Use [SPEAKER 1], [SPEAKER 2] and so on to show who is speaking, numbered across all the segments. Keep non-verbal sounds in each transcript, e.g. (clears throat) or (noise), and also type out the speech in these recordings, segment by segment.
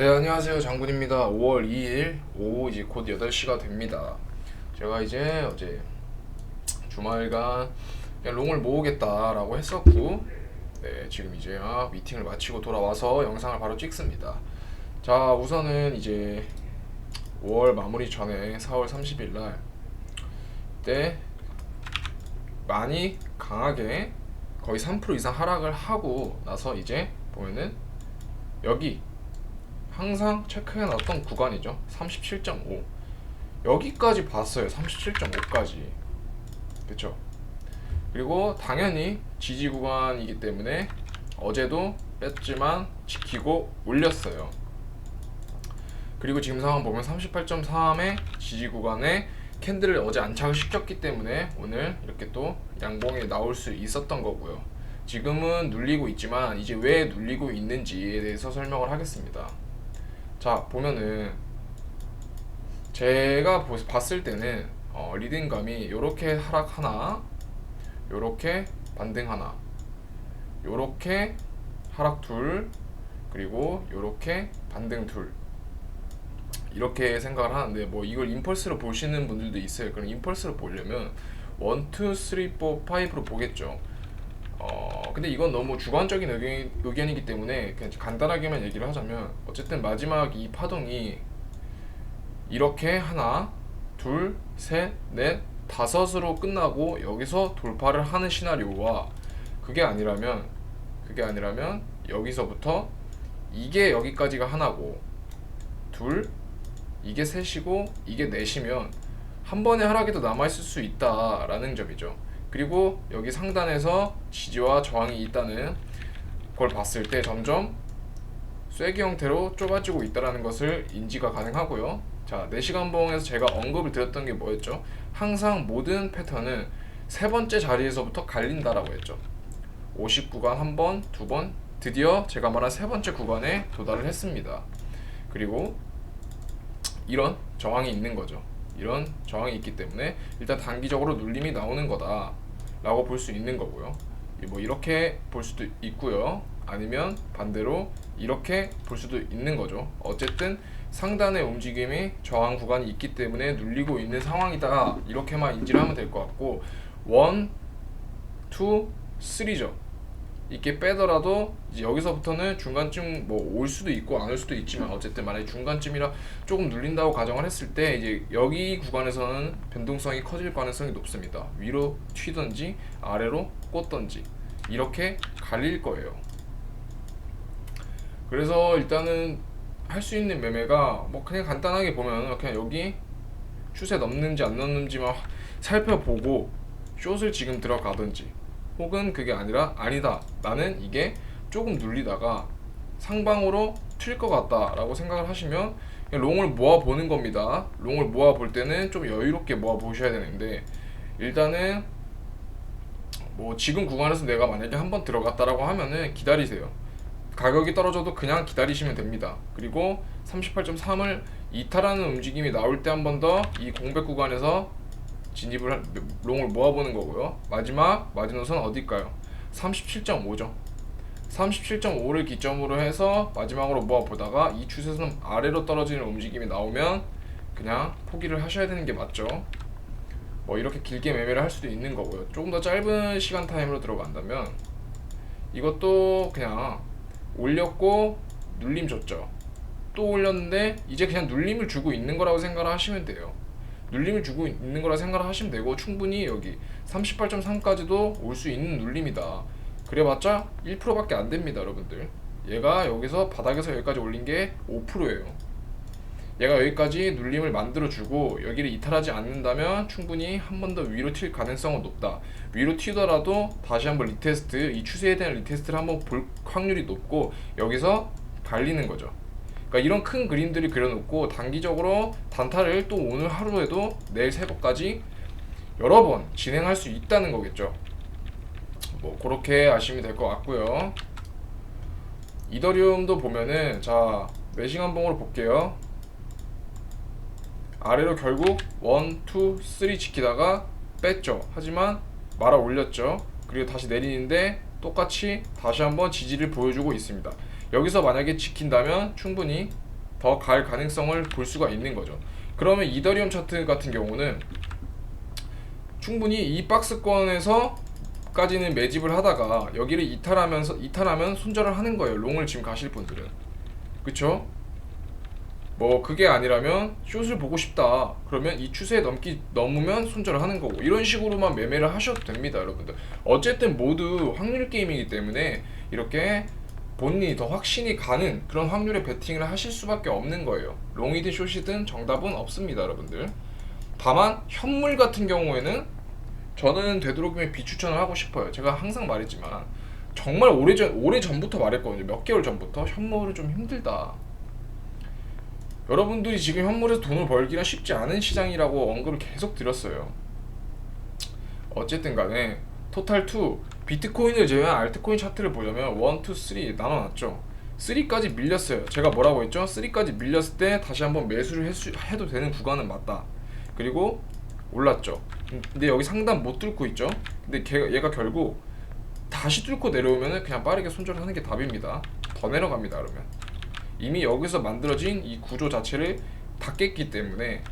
[SPEAKER 1] 네 안녕하세요. 장군입니다. 5월 2일 오후 이제 곧 8시가 됩니다. 제가 이제 어제 주말간 그냥 롱을 모으겠다라고 했었고 네 지금 이제 아, 미팅을 마치고 돌아와서 영상을 바로 찍습니다. 자 우선은 이제 5월 마무리 전에 4월 30일 날 때 많이 강하게 거의 3% 이상 하락을 하고 나서 이제 보면은 여기 항상 체크해 놨던 구간이죠. 37.5. 여기까지 봤어요. 37.5까지. 그쵸? 그리고 당연히 지지 구간이기 때문에 어제도 뺐지만 지키고 올렸어요. 그리고 지금 상황 보면 38.3의 지지 구간에 캔들을 어제 안착을 시켰기 때문에 오늘 이렇게 또 양봉이 나올 수 있었던 거고요. 지금은 눌리고 있지만 이제 왜 눌리고 있는지에 대해서 설명을 하겠습니다. 자 보면은 제가 보- 봤을 때는 어, 리듬감이 이렇게 하락 하나, 요렇게 반등 하나, 요렇게 하락 둘, 그리고 요렇게 반등 둘 이렇게 생각을 하는데 뭐 이걸 임펄스로 보시는 분들도 있어요. 그럼 임펄스로 보려면 1, 2, 3, 4, 5로 보겠죠. 어 근데 이건 너무 주관적인 의견, 의견이기 때문에 그냥 간단하게만 얘기를 하자면 어쨌든 마지막 이 파동이 이렇게 하나 둘 셋 넷 다섯으로 끝나고 여기서 돌파를 하는 시나리오와 그게 아니라면 그게 아니라면 여기서부터 이게 여기까지가 하나고 둘 이게 셋이고 이게 넷이면 한 번의 하락이 더 남아 있을 수 있다라는 점이죠. 그리고 여기 상단에서 지지와 저항이 있다는 걸 봤을 때 점점 쐐기 형태로 좁아지고 있다는 것을 인지가 가능하고요. 자, 4시간 봉에서 제가 언급을 드렸던 게 뭐였죠? 항상 모든 패턴은 세 번째 자리에서부터 갈린다라고 했죠. 50구간 한 번, 두 번, 드디어 제가 말한 세 번째 구간에 도달을 했습니다. 그리고 이런 저항이 있는 거죠. 이런 저항이 있기 때문에 일단 단기적으로 눌림이 나오는 거다 라고 볼 수 있는 거고요. 이뭐 이렇게 볼 수도 있고요. 아니면 반대로 이렇게 볼 수도 있는 거죠. 어쨌든 상단의 움직임이 저항 구간이 있기 때문에 눌리고 있는 상황이다. 이렇게만 인지를 하면 될 것 같고 원, 투, 쓰리죠. 이렇게 빼더라도 이제 여기서부터는 중간쯤 뭐 올 수도 있고 안 올 수도 있지만 어쨌든 만약에 중간쯤이라 조금 눌린다고 가정을 했을 때 이제 여기 구간에서는 변동성이 커질 가능성이 높습니다. 위로 튀든지 아래로 꽂든지 이렇게 갈릴 거예요. 그래서 일단은 할 수 있는 매매가 뭐 그냥 간단하게 보면 그냥 여기 추세 넘는지 안 넘는지만 살펴보고 숏을 지금 들어가든지 혹은 그게 아니라 아니다. 나는 이게 조금 눌리다가 상방으로 튈 것 같다라고 생각을 하시면 롱을 모아 보는 겁니다. 롱을 모아 볼 때는 좀 여유롭게 모아 보셔야 되는데 일단은 뭐 지금 구간에서 내가 만약에 한번 들어갔다라고 하면은 기다리세요. 가격이 떨어져도 그냥 기다리시면 됩니다. 그리고 38.3을 이탈하는 움직임이 나올 때 한 번 더 이 공백 구간에서 진입을 한- 롱을 모아보는 거고요. 마지막 마지노선 어딜까요? 37.5죠. 37.5를 기점으로 해서 마지막으로 모아보다가 이 추세선 아래로 떨어지는 움직임이 나오면 그냥 포기를 하셔야 되는 게 맞죠. 뭐 이렇게 길게 매매를 할 수도 있는 거고요. 조금 더 짧은 시간 타임으로 들어간다면 이것도 그냥 올렸고 눌림 줬죠. 또 올렸는데 이제 그냥 눌림을 주고 있는 거라고 생각을 하시면 돼요. 눌림을 주고 있는 거라 생각을 하시면 되고 충분히 여기 38.3까지도 올 수 있는 눌림이다. 그래봤자 1%밖에 안 됩니다, 여러분들. 얘가 여기서 바닥에서 여기까지 올린 게 5%예요. 얘가 여기까지 눌림을 만들어 주고 여기를 이탈하지 않는다면 충분히 한 번 더 위로 튈 가능성은 높다. 위로 튀더라도 다시 한번 리테스트, 이 추세에 대한 리테스트를 한번 볼 확률이 높고 여기서 갈리는 거죠. 그러니까 이런 큰 그림들을 그려놓고 단기적으로 단타를 또 오늘 하루에도 내일 새벽까지 여러 번 진행할 수 있다는 거겠죠. 뭐 그렇게 아시면 될 것 같고요. 이더리움도 보면은 자 매싱 한 봉으로 볼게요. 아래로 결국 1, 2, 3 지키다가 뺐죠. 하지만 말아 올렸죠. 그리고 다시 내리는데 똑같이 다시 한번 지지를 보여주고 있습니다. 여기서 만약에 지킨다면 충분히 더 갈 가능성을 볼 수가 있는 거죠. 그러면 이더리움 차트 같은 경우는 충분히 이 박스권에서 까지는 매집을 하다가 여기를 이탈하면서 이탈하면 손절을 하는 거예요. 롱을 지금 가실 분들은 그쵸? 뭐 그게 아니라면 숏을 보고 싶다 그러면 이 추세에 넘기 넘으면 손절을 하는 거고 이런 식으로만 매매를 하셔도 됩니다 여러분들 어쨌든 모두 확률 게임이기 때문에 이렇게 본인이 더 확신이 가는 그런 확률의 베팅을 하실 수밖에 없는 거예요. 롱이든 숏이든 정답은 없습니다 여러분들. 다만 현물 같은 경우에는 저는 되도록이면 비추천을 하고 싶어요. 제가 항상 말했지만 정말 오래전 오래 전부터 말했거든요. 몇 개월 전부터. 현물은 좀 힘들다. 여러분들이 지금 현물에서 돈을 벌기가 쉽지 않은 시장이라고 언급을 계속 드렸어요. 어쨌든 간에 토탈 2 비트코인을 제외한 알트코인 차트를 보려면 1, 2, 3 나눠놨죠. 3까지 밀렸어요. 제가 뭐라고 했죠? 3까지 밀렸을 때 다시 한번 매수를 해수, 해도 되는 구간은 맞다. 그리고 올랐죠. 근데 여기 상단 못 뚫고 있죠. 근데 걔, 얘가 결국 다시 뚫고 내려오면 그냥 빠르게 손절을 하는 게 답입니다. 더 내려갑니다. 그러면. 이미 여기서 만들어진 이 구조 자체를 다 깼기 때문에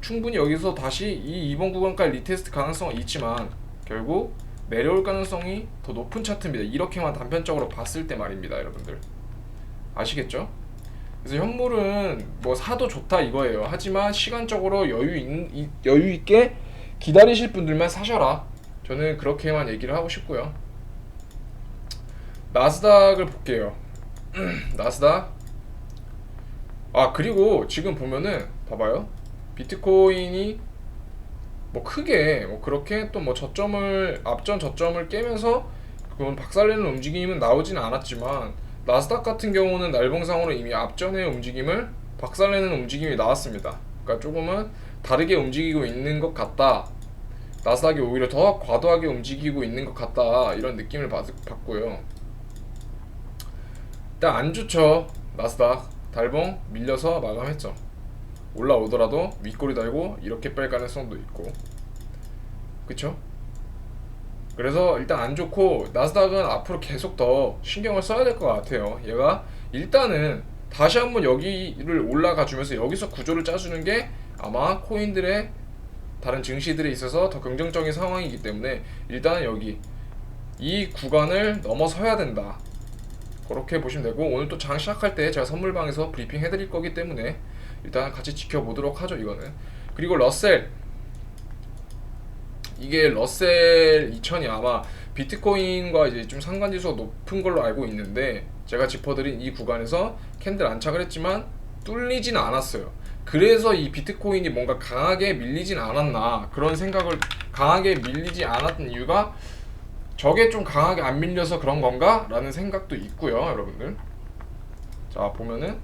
[SPEAKER 1] 충분히 여기서 다시 이 이번 구간까지 리테스트 가능성은 있지만 결국 내려올 가능성이 더 높은 차트입니다. 이렇게만 단편적으로 봤을 때 말입니다, 여러분들. 아시겠죠? 그래서 현물은 뭐 사도 좋다 이거예요. 하지만 시간적으로 여유 있, 이- 여유 있게 기다리실 분들만 사셔라. 저는 그렇게만 얘기를 하고 싶고요. 나스닥을 볼게요. (clears throat) 나스닥 아 그리고 지금 보면은 봐봐요 비트코인이 뭐 크게 뭐 그렇게 또 뭐 저점을 앞전 저점을 깨면서 그건 박살내는 움직임은 나오지는 않았지만 나스닥 같은 경우는 날봉상으로 이미 앞전의 움직임을 박살내는 움직임이 나왔습니다. 그러니까 조금은 다르게 움직이고 있는 것 같다. 나스닥이 오히려 더 과도하게 움직이고 있는 것 같다 이런 느낌을 받, 받고요. 일단 안 좋죠. 나스닥 달봉 밀려서 마감했죠. 올라오더라도 윗꼬리 달고 이렇게 뺄 가능성도 있고. 그쵸? 그래서 일단 안 좋고 나스닥은 앞으로 계속 더 신경을 써야 될 것 같아요. 얘가 일단은 다시 한번 여기를 올라가 주면서 여기서 구조를 짜주는 게 아마 코인들의 다른 증시들에 있어서 더 긍정적인 상황이기 때문에 일단은 여기 이 구간을 넘어서야 된다. 그렇게 보시면 되고 오늘 또 장 시작할 때 제가 선물방에서 브리핑 해드릴 거기 때문에 일단 같이 지켜보도록 하죠 이거는. 그리고 러셀. 이게 러셀 2000이 아마 비트코인과 이제 좀 상관지수가 높은 걸로 알고 있는데 제가 짚어드린 이 구간에서 캔들 안착을 했지만 뚫리진 않았어요. 그래서 이 비트코인이 뭔가 강하게 밀리진 않았나 그런 생각을 강하게 밀리지 않았던 이유가 저게 좀 강하게 안 밀려서 그런 건가? 라는 생각도 있고요 여러분들. 자 보면은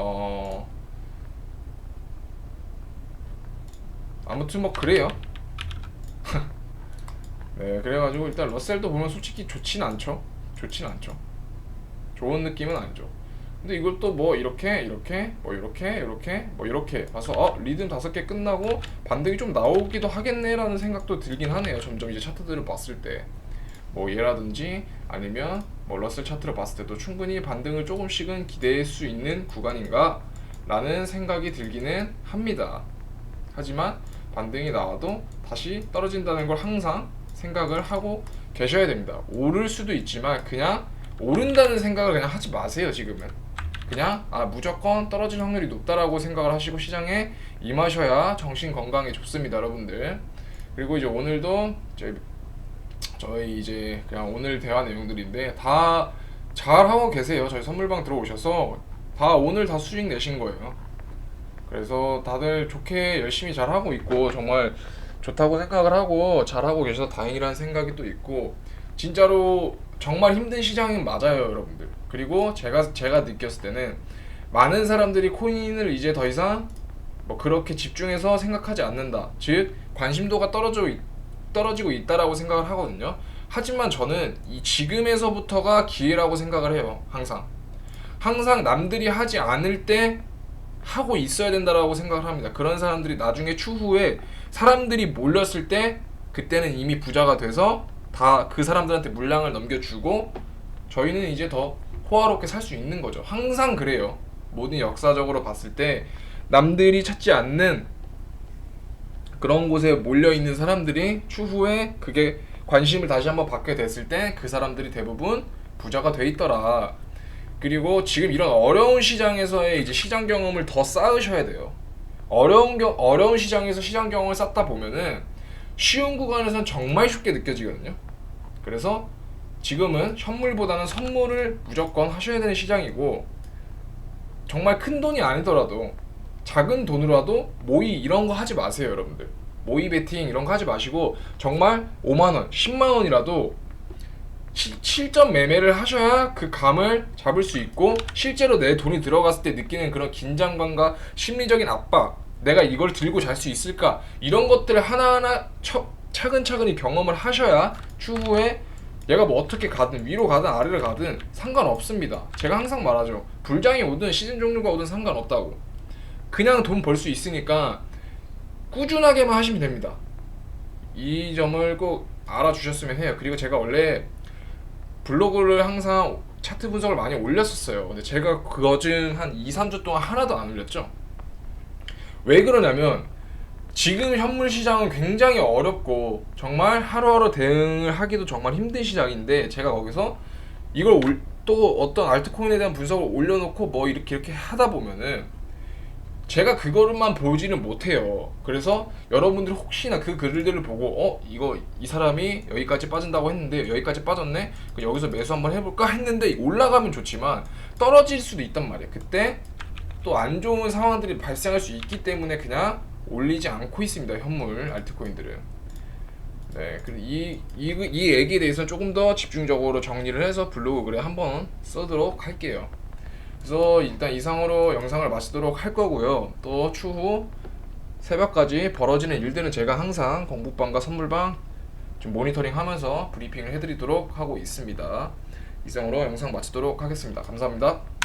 [SPEAKER 1] 어. 아무튼 뭐 그래요. (laughs) 네 그래가지고 일단 러셀도 보면 솔직히 좋진 않죠. 좋진 않죠. 좋은 느낌은 아니죠. 근데 이걸 또 뭐 이렇게 이렇게 뭐 이렇게 이렇게 뭐 이렇게 봐서 어 리듬 다섯 개 끝나고 반등이 좀 나오기도 하겠네라는 생각도 들긴 하네요. 점점 이제 차트들을 봤을 때. 뭐 얘라든지 아니면 뭐 러셀 차트를 봤을 때도 충분히 반등을 조금씩은 기대할 수 있는 구간인가? 라는 생각이 들기는 합니다. 하지만 반등이 나와도 다시 떨어진다는 걸 항상 생각을 하고 계셔야 됩니다. 오를 수도 있지만 그냥 오른다는 생각을 그냥 하지 마세요 지금은. 그냥 아 무조건 떨어질 확률이 높다라고 생각을 하시고 시장에 임하셔야 정신 건강에 좋습니다 여러분들. 그리고 이제 오늘도 저희 저희 이제 그냥 오늘 대화 내용들인데 다 잘 하고 계세요. 저희 선물방 들어오셔서 다 오늘 다 수익 내신 거예요. 그래서 다들 좋게 열심히 잘 하고 있고 정말 좋다고 생각을 하고 잘 하고 계셔서 다행이라는 생각이 또 있고 진짜로 정말 힘든 시장은 맞아요 여러분들. 그리고 제가 제가 느꼈을 때는 많은 사람들이 코인을 이제 더 이상 뭐 그렇게 집중해서 생각하지 않는다. 즉 관심도가 떨어져 있- 떨어지고 있다라고 생각을 하거든요 하지만 저는 이 지금에서부터가 기회라고 생각을 해요 항상 항상 남들이 하지 않을 때 하고 있어야 된다라고 생각을 합니다. 그런 사람들이 나중에 추후에 사람들이 몰렸을 때 그때는 이미 부자가 돼서 다 그 사람들한테 물량을 넘겨주고 저희는 이제 더 호화롭게 살 수 있는 거죠. 항상 그래요. 모든 역사적으로 봤을 때 남들이 찾지 않는 그런 곳에 몰려 있는 사람들이 추후에 그게 관심을 다시 한번 받게 됐을 때 그 사람들이 대부분 부자가 돼 있더라. 그리고 지금 이런 어려운 시장에서의 이제 시장 경험을 더 쌓으셔야 돼요. 어려운 경 어려운 시장에서 시장 경험을 쌓다 보면은 쉬운 구간에서는 정말 쉽게 느껴지거든요. 그래서 지금은 현물보다는 선물을 무조건 하셔야 되는 시장이고 정말 큰 돈이 아니더라도 작은 돈으로라도 모의 이런 거 하지 마세요, 여러분들. 모의 베팅 이런 거 하지 마시고 정말 5만 원, 10만 원이라도 시, 실전 매매를 하셔야 그 감을 잡을 수 있고 실제로 내 돈이 들어갔을 때 느끼는 그런 긴장감과 심리적인 압박 내가 이걸 들고 잘 수 있을까? 이런 것들을 하나하나 처, 차근차근히 경험을 하셔야 추후에 얘가 뭐 어떻게 가든 위로 가든 아래로 가든 상관없습니다. 제가 항상 말하죠. 불장이 오든 시즌 종류가 오든 상관없다고 그냥 돈 벌 수 있으니까 꾸준하게만 하시면 됩니다 이 점을 꼭 알아주셨으면 해요 그리고 제가 원래 블로그를 항상 차트 분석을 많이 올렸었어요. 근데 제가 그거진 한 2, 3주 동안 하나도 안 올렸죠. 왜 그러냐면 지금 현물 시장은 굉장히 어렵고 정말 하루하루 대응을 하기도 정말 힘든 시장인데 제가 거기서 이걸 올, 또 어떤 알트코인에 대한 분석을 올려놓고 뭐 이렇게 이렇게 하다 보면은 제가 그거만 보지는 못해요. 그래서 여러분들 혹시나 그 글들을 보고 어 이거 이 사람이 여기까지 빠진다고 했는데 여기까지 빠졌네. 그 여기서 매수 한번 해볼까 했는데 올라가면 좋지만 떨어질 수도 있단 말이에요. 그때 또 안 좋은 상황들이 발생할 수 있기 때문에 그냥 올리지 않고 있습니다. 현물 알트코인들은. 네, 그리고 이, 이, 이 얘기에 대해서 조금 더 집중적으로 정리를 해서 블로그 글에 한번 쓰도록 할게요. 그래서 일단 이상으로 영상을 마치도록 할 거고요. 또 추후 새벽까지 벌어지는 일들은 제가 항상 공부방과 선물방 좀 모니터링 하면서 브리핑을 해드리도록 하고 있습니다. 이상으로 영상 마치도록 하겠습니다. 감사합니다.